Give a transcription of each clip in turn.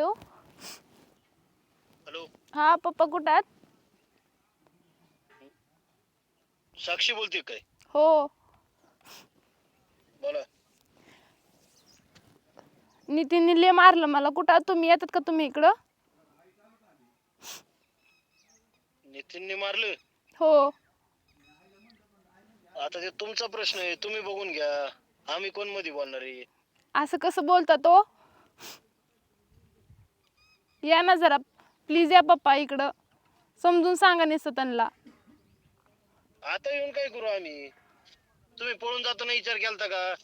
Hello. Hello. हा पप्पा कुठं आहेत? साक्षी बोलते काय? हो. बोला. नितीनने ले मारलं मला. कुठं आहात तुम्ही? येतात का तुम्ही इकडं? नितीनने मारलं? हो. आता ते तुमचा प्रश्न आहे. तुम्ही बघून घ्या. आम्ही कोणमध्ये बोलणार आहे? असं कसं बोलता तो? या ना जरा. प्लीज या पप्पा इकडं. समजून सांगा निसं त्यांना आता येऊन काय करू आम्ही? तुम्ही पळून जाताना विचार केलता का?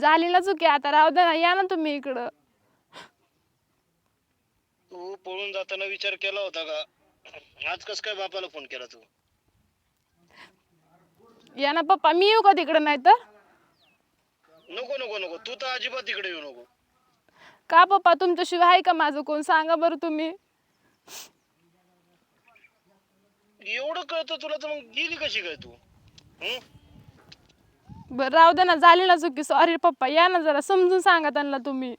झाली ना चुकी आता राहू दे ना या ना तुम्ही इकडं. तू पळून जाताना विचार केला होता का? आज कस काय बापाला फोन केला तू? या ना पप्पा मी येऊ का तिकडं नाही तर नको नको नको. तू तर अजिबात तिकडे येऊ नको. का पप्पा तुमच्याशिवाय आहे का माझं कोण? सांगा बरं तुम्ही. एवढं कळतं तुला तर मग गेली कशी काय तू? हं? बरं राहू दे ना झाली ना चुकी. सॉरी पप्पा या ना जरा समजून सांगा त्यांना तुम्ही.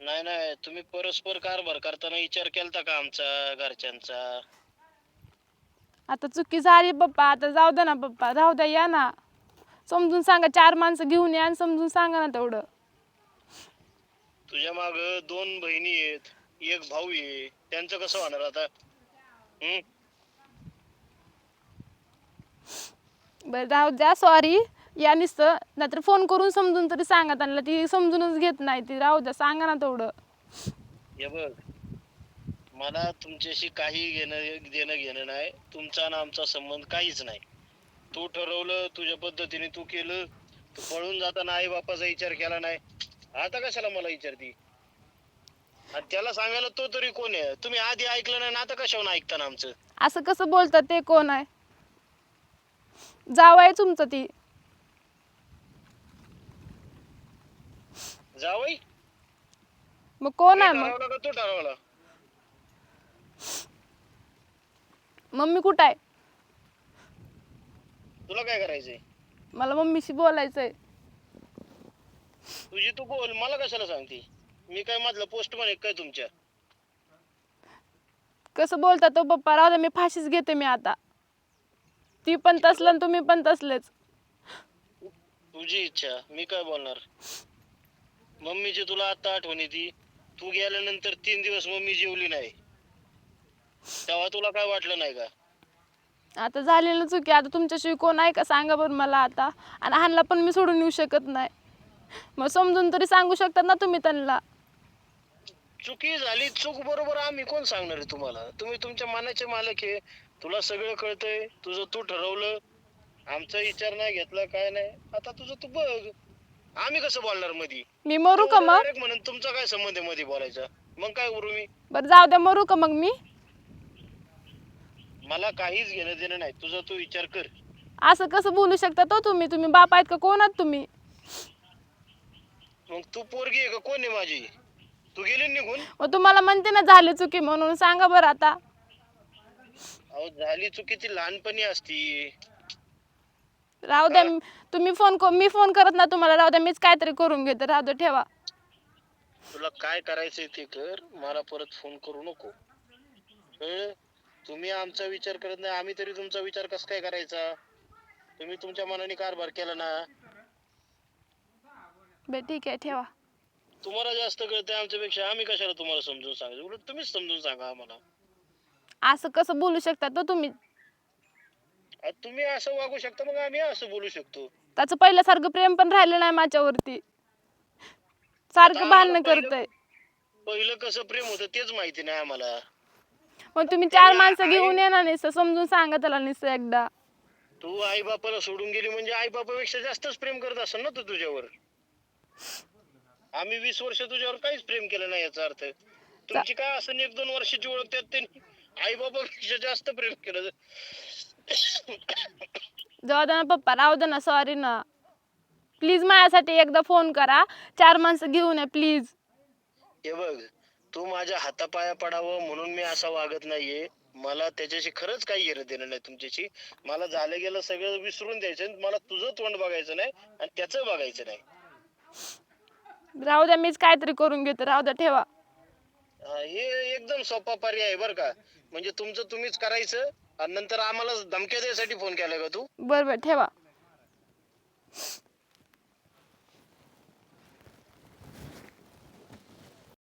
नाही नाही तुम्ही परस्पर कारभार करताना विचार केलता का आमचा घरच्यांचा? आता चुकी झाली पप्पा आता जाऊ दे ना पप्पा राहू द्या या ना. समजून सांगा चार माणसं घेऊन या आणि समजून सांगा ना तेवढं. तुझ्या माग दोन बहिणी आहेत एक भाऊ आहे त्यांचं कसं होणार आता? हं? बरं राहू द्या सॉरी या नुसतं नाहीतर फोन करून समजून तरी सांगा त्यांना ती समजूनच घेत नाही ती राहू द्या सांगा ना तेवढं. हे बघ मला तुमच्याशी काही घेणं देणं घेणं नाही तुमचा आणि आमचा संबंध काहीच नाही. तू ठरवलं तुझ्या पद्धतीने तू केलं तू पळून जाताना आई बापाचा विचार केला नाही आता कशाला मला विचारती? आणि त्याला सांगायला तो तरी कोण आहे? तुम्ही आधी ऐकलं नाही ना आता कशावर ऐकताना आमचं? असं कसं बोलतात ते? कोण आहे? जावं आहे तुमचं ती. जावई? मग कोण आहे मग? ठरवलं का तू ठरवला मम्मी कुठं आहे? तुला काय करायचंय? मला मम्मीशी बोलायचंय. तुझी तू बोल मला कशाला सांगते? मी काय मधलं पोस्टमन आहे काय तुमच्या? कसं बोलता तो पप्पा? राहू द्या मी फाशीच घेते मी आता. ती पण तसलं आणि तुम्ही पण तसलेच. तुझी इच्छा मी काय बोलणार? मम्मीची तुला आता आठवण येते. तू गेल्यानंतर तीन दिवस मम्मी जेवली नाही. तेव्हा तुला काय वाटलं नाही का? आता झाली ना चुकी आता तुमच्याशिवाय कोण आहे का? सांगा बरं मला आता. आणि हानला पण मी सोडून येऊ शकत नाही. मग समजून तरी सांगू शकतात ना तुम्ही त्यांना. चुकी झाली चूक बरोबर आम्ही कोण सांगणार आहे तुम्हाला? तुम्ही तुमच्या मनाचे मालक आहे. तुला सगळं कळतंय तुझं तू ठरवलं. आमचा विचार नाही घेतला काय नाही. आता तुझं तू बघ. आम्ही कसं बोलणार मधी? मी मरू का मग? Direct म्हणून तुमचा काय संबंध आहे मध्ये बोलायचा? मग काय करू मी? बरं जाऊ द्या मरू का मग मी? मला काहीच घेणं देणं नाही. तुझा तू विचार कर. असं कसं बोलू शकता तो तुम्ही? तुम्ही बाप आहेत का कोण आहात तुम्ही? मग तू पोरगी आहे का? कोण आहे माझी? तू गेली ना निघून? मग तुम्हाला म्हणते ना झाली चुकी म्हणून. सांगा बरं आता. अहो झाली चुकी ती लहानपणी असती. राहू द्या तुम्ही फोन मी फोन करत ना तुम्हाला. राहू द्या मीच काहीतरी करून घेते. राहू द्या ठेवा. तुला काय करायचंय ते कर. मला परत फोन करू नको? तुम्ही आमचा विचार करत नाही. आम्ही तरी तुमचा विचार कस काय करायचा? तुम्ही तुमच्या मनाने कारभार केला ना. बे ठीक आहे ठेवा. तुम्हाला जास्त कळतंय आमच्यापेक्षा आम्ही कशाला तुम्हाला समजून सांगायचं? उलट तुम्हीच समजून सांगा आम्हाला. असं कसं बोलू शकता तो तुम्ही? तुम्ही असं वागू शकता मग आम्ही असं बोलू शकतो. त्याचं पहिल्यासारखं प्रेम पण राहिलं नाही माझ्यावरती. सारखं भांडणं आम्हाला करतय. पहिलं कसं प्रेम होतं तेच माहिती नाही आम्हाला. मग तुम्ही चार माणसं घेऊन येणार नाही समजून सांगा त्याला निसं एकदा. तू आई बापाला सोडून गेली म्हणजे आई बापापेक्षा जास्तच प्रेम करत असेल ना तू तुझ्यावर? आम्ही वीस वर्ष तुझ्यावर काहीच प्रेम केलं नाही याचा अर्थ. तुमची काय असं एक दोन वर्षाची ओळख त्यात त्यांनी आई बापापेक्षा जास्त प्रेम केलं. जाऊ दे ना पप्पा राहू दे ना सॉरी ना. प्लीज माझ्यासाठी एकदा फोन करा. चार माणसं घेऊन या प्लीज हे बघ तू माझ्या हातापाया पडावं म्हणून मी असा वागत नाहीये. मला त्याच्याशी खरंच काही घेणं देणं नाही तुमच्याशी. मला झालं गेलं सगळं विसरून द्यायचं मला तुझं तोंड बघायचं नाही आणि त्याचं बघायचं नाही. राहू द्या मीच काहीतरी करून घेते. राहू द्या ठेवा. हा, हे एकदम सोपा पर्याय आहे बरं का. म्हणजे तुमचं तुम्हीच करायचं आणि नंतर आम्हाला धमक्या द्यायसाठी फोन केला का तू? बरं बरं ठेवा.